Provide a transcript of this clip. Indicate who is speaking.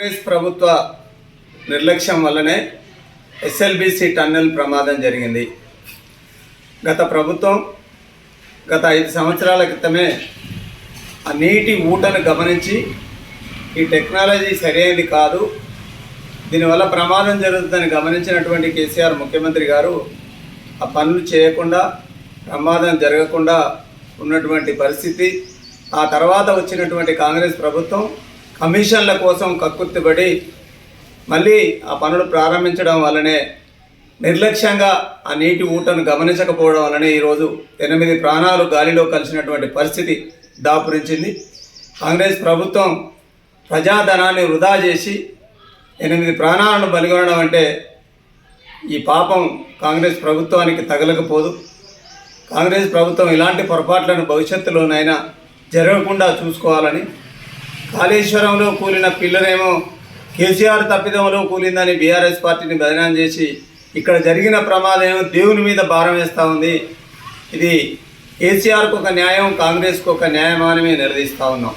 Speaker 1: కాంగ్రెస్ ప్రభుత్వ నిర్లక్ష్యం వల్లనే ఎస్ఎల్బిసి టన్నెల్ ప్రమాదం జరిగింది. గత ప్రభుత్వం గత ఐదు సంవత్సరాల క్రితమే ఆ నీటి ఊటను గమనించి ఈ టెక్నాలజీ సరైనది కాదు దీనివల్ల ప్రమాదం జరుగుతుందని గమనించినటువంటి కేసీఆర్ ముఖ్యమంత్రి గారు ఆ పనులు చేయకుండా ప్రమాదం జరగకుండా ఉన్నటువంటి పరిస్థితి ఆ తర్వాత వచ్చినటువంటి కాంగ్రెస్ ప్రభుత్వం కమిషన్ల కోసం కక్కుర్తిపడి మళ్ళీ ఆ పనులు ప్రారంభించడం వల్లనే నిర్లక్ష్యంగా ఆ నీటి ఊటను గమనించకపోవడం వలనే ఈరోజు ఎనిమిది ప్రాణాలు గాలిలో కలిసినటువంటి పరిస్థితి దాపురించింది. కాంగ్రెస్ ప్రభుత్వం ప్రజాధనాన్ని వృధా చేసి ఎనిమిది ప్రాణాలను బలిగొనడం అంటే ఈ పాపం కాంగ్రెస్ ప్రభుత్వానికి తగలకపోదు. కాంగ్రెస్ ప్రభుత్వం ఇలాంటి పొరపాట్లను భవిష్యత్తులోనైనా జరగకుండా చూసుకోవాలని కాళేశ్వరంలో కూలిన పిల్లనేమో కేసీఆర్ తప్పిదంలో కూలిందని బీఆర్ఎస్ పార్టీని బదనాం చేసి ఇక్కడ జరిగిన ప్రమాదం ఏమో దేవుని మీద భారం వేస్తూ ఉంది. ఇది కేసీఆర్కు ఒక న్యాయం కాంగ్రెస్కు ఒక న్యాయమానమే నిలదీస్తూ ఉన్నాం.